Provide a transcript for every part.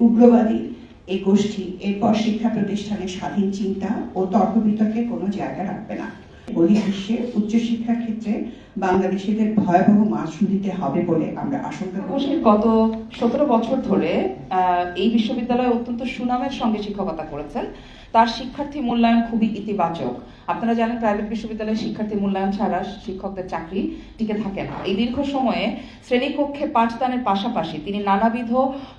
উগ্রবাদী, এই গোষ্ঠী এরপর শিক্ষা প্রতিষ্ঠানে স্বাধীন চিন্তা ও তর্ক বিতর্কে কোনো জায়গা রাখবে না। বহির্বিশ্বে উচ্চশিক্ষার বাংলাদেশিদের ভয়াবহ মাসুল দিতে হবে বলে আমরা আশঙ্কা করছি। গত সতেরো বছর ধরে এই বিশ্ববিদ্যালয়ে অত্যন্ত সুনামের সঙ্গে শিক্ষকতা করেছেন। তার শিক্ষার্থী মূল্যায়ন খুবই ইতিবাচক। আপনারা জানেন, প্রাইভেট বিশ্ববিদ্যালয়ের শিক্ষার্থী মূল্যায়ন ছাড়া শিক্ষকদের চাকরি টিকে থাকে না। এই দীর্ঘ সময়ে শ্রেণীকক্ষে পাঠদানের পাশাপাশি তিনি নানাবিধ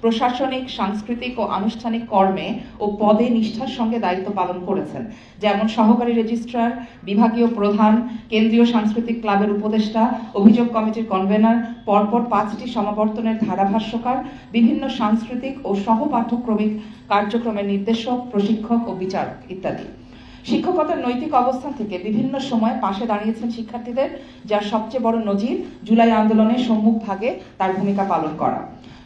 প্রশাসনিক, সাংস্কৃতিক ও আনুষ্ঠানিক কর্মে ও পদে নিষ্ঠার সঙ্গে দায়িত্ব পালন করেছেন। যেমন সহকারী রেজিস্ট্রার, বিভাগীয় প্রধান, কেন্দ্রীয় সাংস্কৃতিক ক্লাবের উপদেষ্টা, অভিযোগ কমিটির কনভেনার পরপর পাঁচটি সমাবর্তনের ধারাভাষ্যকার, বিভিন্ন সাংস্কৃতিক ও সহ পাঠ্যক্রমিক কার্যক্রমের নির্দেশক, প্রশিক্ষক ও বিচারক ইত্যাদি। শিক্ষকতার নৈতিক অবস্থান থেকে বিভিন্ন সময় পাশে দাঁড়িয়েছেন শিক্ষার্থীদের, যার সবচেয়ে বড় নজির জুলাই আন্দোলনের সম্মুখ ভাগে তার ভূমিকা পালন করা।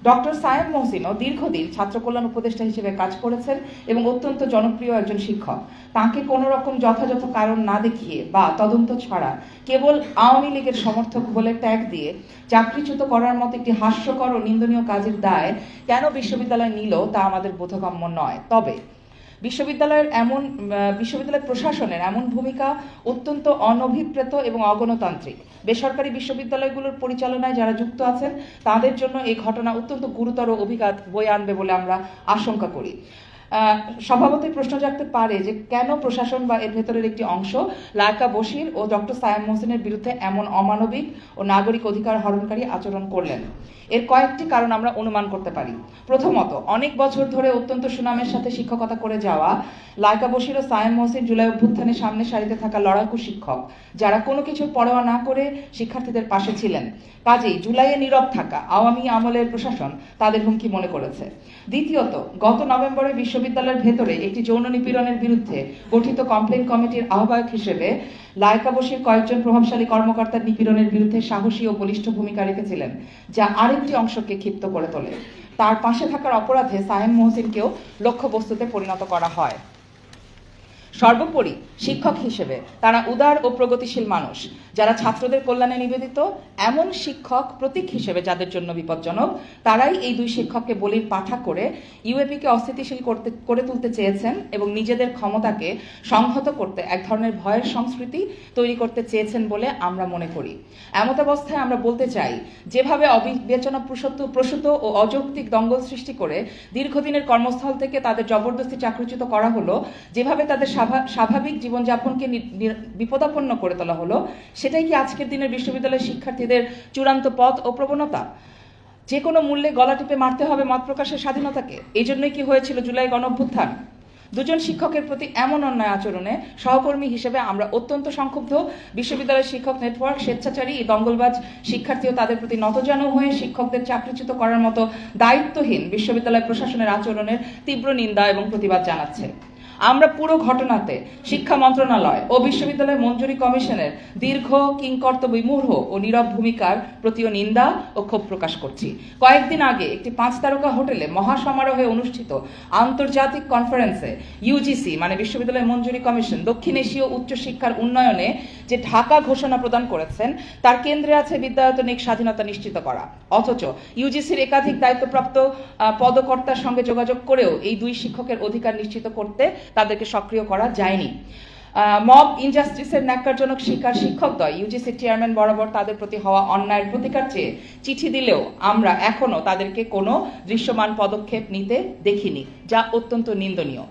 ডক্টর সায়েম মহসিনও দীর্ঘদিন ছাত্র কল্যাণ উপদেষ্টা হিসেবে কাজ করেছেন এবং অত্যন্ত জনপ্রিয় একজন শিক্ষক। তাকে কোনো রকম যথাযথ কারণ না দেখিয়ে বা তদন্ত ছাড়া কেবল আওয়ামী লীগের সমর্থক বলে ট্যাগ দিয়ে চাকরিচ্যুত করার মতো একটি হাস্যকর ও নিন্দনীয় কাজের দায় কেন বিশ্ববিদ্যালয় নিল তা আমাদের বোধগম্য নয়। তবে বিশ্ববিদ্যালয়ের এমন বিশ্ববিদ্যালয় প্রশাসনের এমন ভূমিকা অত্যন্ত অনভিপ্রেত এবং অগণতান্ত্রিক। বেসরকারি বিশ্ববিদ্যালয়গুলোর পরিচালনায় যারা যুক্ত আছেন, তাদের জন্য এই ঘটনা অত্যন্ত গুরুতর অভিঘাত বয়ে আনবে বলে আমরা আশঙ্কা করি। স্বভাবতই প্রশ্ন জাগতে পারে যে কেন প্রশাসন বা এর ভেতরের একটি অংশ লায়কা বশির ও ডক্টর সায়াম মোহসিনের বিরুদ্ধে এমন অমানবিক ও নাগরিক অধিকার হরণকারী আচরণ করলেন? এর কয়েকটি কারণ আমরা অনুমান করতে পারি। প্রথমত, অনেক বছর ধরে অত্যন্ত সুনামের সাথে শিক্ষকতা করে যাওয়া লায়কা বশির ও সায়েম মহসিন জুলাই অভ্যুত্থানের সামনে সারিতে থাকা লড়াকু শিক্ষক, যারা কোনো কিছুর পরোয়া না করে শিক্ষার্থীদের পাশে ছিলেন। কাজেই জুলাইয়ে নীরব থাকা আওয়ামী আমলের প্রশাসন তাদের হুমকি মনে করেছে। দ্বিতীয়ত, গত নভেম্বরে বিশ্ববিদ্যালয়ের ভেতরে একটি যৌন নিপীড়নের বিরুদ্ধে গঠিত কমপ্লেন কমিটির আহ্বায়ক হিসেবে লায়কা বশির কয়েকজন প্রভাবশালী কর্মকর্তার নিপীড়নের বিরুদ্ধে সাহসী ও বলিষ্ঠ ভূমিকা রেখেছিলেন, যা আরেকটি অংশকে ক্ষিপ্ত করে তোলে। তার পাশে থাকার অপরাধে সায়েম মোহসিনকেও লক্ষ্যবস্তুতে পরিণত করা হয়। সর্বোপরি শিক্ষক হিসেবে তারা উদার ও প্রগতিশীল মানুষ। যারা ছাত্রদের কল্যাণে নিবেদিত, এমন শিক্ষক প্রতীক হিসেবে যাদের জন্য বিপজ্জনক, তারাই এই দুই শিক্ষককে বলির পাঠা করে ইউএপিকে অস্থিতিশীল করতে, করে তুলতে চেয়েছেন এবং নিজেদের ক্ষমতাকে সংহত করতে এক ধরনের ভয়ের সংস্কৃতি তৈরি করতে চেয়েছেন বলে আমরা মনে করি। এমতাবস্থায় আমরা বলতে চাই, যেভাবে অবিবেচনা প্রসূত প্রসূত ও অযৌক্তিক দঙ্গল সৃষ্টি করে দীর্ঘদিনের কর্মস্থল থেকে তাদের জবরদস্তি চাকরিচ্যুত করা হলো, যেভাবে তাদের স্বাভাবিক জীবনযাপনকে বিপদাপন্ন করে তোলা হলো সেটাই কি আজকের দিনের বিশ্ববিদ্যালয়ের শিক্ষার্থীদের চূড়ান্ত পথ ও প্রবণতা? যে কোনো মূল্যে গলা টিপে মারতে হবে মত প্রকাশের স্বাধীনতাকে। এই জন্যই কি হয়েছিল জুলাই গণঅভ্যুত্থান? দুজন শিক্ষকের প্রতি এমন অন্যায় আচরণে সহকর্মী হিসেবে আমরা অত্যন্ত সংক্ষুব্ধ। বিশ্ববিদ্যালয়ের শিক্ষক নেটওয়ার্ক, স্বেচ্ছাচারী এই দঙ্গলবাজ শিক্ষার্থী ও তাদের প্রতি নতজানু হয়ে শিক্ষকদের চাকরিচ্যুত করার মতো দায়িত্বহীন বিশ্ববিদ্যালয় প্রশাসনের আচরণের তীব্র নিন্দা এবং প্রতিবাদ জানাচ্ছে। আমরা পুরো ঘটনাতে শিক্ষা মন্ত্রণালয় ও বিশ্ববিদ্যালয় মঞ্জুরি কমিশনের দীর্ঘ কিংকর্ত বিমূঢ় ও নীরব ভূমিকার প্রতিও নিন্দা ও ক্ষোভ প্রকাশ করছি। কয়েকদিন আগে একটি পাঁচ তারকা হোটেলে মহাসমারোহে অনুষ্ঠিত আন্তর্জাতিক কনফারেন্সে ইউজিসি মানে বিশ্ববিদ্যালয় মঞ্জুরি কমিশন, দক্ষিণ এশীয় উচ্চশিক্ষার উন্নয়নে যে ঢাকা ঘোষণা প্রদান করেছেন, তার কেন্দ্রে আছে বিদ্যায়তনিক স্বাধীনতা নিশ্চিত করা। অথচ ইউজিসির একাধিক দায়িত্বপ্রাপ্ত পদকর্তার সঙ্গে যোগাযোগ করেও এই দুই শিক্ষকের অধিকার নিশ্চিত করতে তাদেরকে সক্রিয় করা যায়নি। মব ইনজাস্টিসের ন্যাক্কারজনক শিকার শিক্ষকদ্বয় ইউজিসি চেয়ারম্যান বরাবর তাদের প্রতি হওয়া অন্যায়ের প্রতিকার চেয়ে চিঠি দিলেও আমরা এখনও তাদেরকে কোনো দৃশ্যমান পদক্ষেপ নিতে দেখিনি, যা অত্যন্ত নিন্দনীয়।